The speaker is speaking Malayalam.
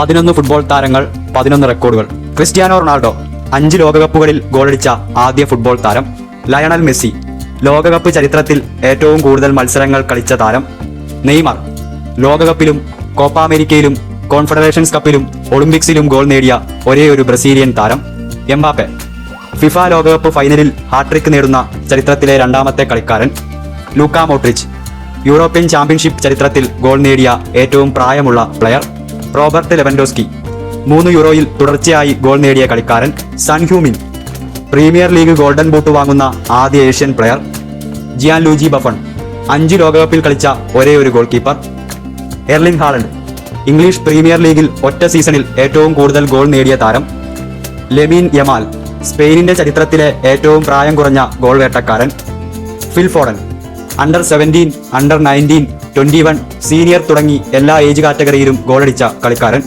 പതിനൊന്ന് ഫുട്ബോൾ താരങ്ങൾ പതിനൊന്ന് റെക്കോർഡുകൾ ക്രിസ്ത്യാനോ റൊണാൾഡോ അഞ്ച് ലോകകപ്പുകളിൽ ഗോളടിച്ച ആദ്യ ഫുട്ബോൾ താരം. ലയണൽ മെസ്സി ലോകകപ്പ് ചരിത്രത്തിൽ ഏറ്റവും കൂടുതൽ മത്സരങ്ങൾ കളിച്ച താരം. നെയ്മർ ലോകകപ്പിലും കോപ്പ അമേരിക്കയിലും കോൺഫെഡറേഷൻസ് കപ്പിലും ഒളിമ്പിക്സിലും ഗോൾ നേടിയ ഒരേ ഒരു ബ്രസീലിയൻ താരം എംബാപ്പെ. ഫിഫ ലോകകപ്പ് ഫൈനലിൽ ഹാട്രിക് നേടുന്ന ചരിത്രത്തിലെ രണ്ടാമത്തെ കളിക്കാരൻ ലൂക്ക മോട്രിച്ച് യൂറോപ്യൻ ചാമ്പ്യൻഷിപ്പ് ചരിത്രത്തിൽ ഗോൾ നേടിയ ഏറ്റവും പ്രായമുള്ള പ്ലെയർ. Robert Lewandowski. മൂന്ന് യൂറോയിൽ തുടർച്ചയായി ഗോൾ നേടിയ കളിക്കാരൻ സൺ ഹ്യൂമിൻ. പ്രീമിയർ ലീഗ് ഗോൾഡൻ ബൂട്ട് വാങ്ങുന്ന ആദ്യ Asian player Gianluigi Buffon. അഞ്ച് ലോകകപ്പിൽ കളിച്ച ഒരേ ഒരു goal keeper Erling Haaland. English Premier ലീഗിൽ ഒറ്റ സീസണിൽ ഏറ്റവും കൂടുതൽ ഗോൾ നേടിയ താരം ലെമീൻ യമാൽ. സ്പെയിനിന്റെ ചരിത്രത്തിലെ ഏറ്റവും പ്രായം കുറഞ്ഞ goal വേട്ടക്കാരൻ Phil Foden. Under seventeen under nineteen twenty one senior തുടങ്ങി എല്ലാ ഏജ് കാറ്റഗറിയിലും ഗോളടിച്ച കളിക്കാരൻ.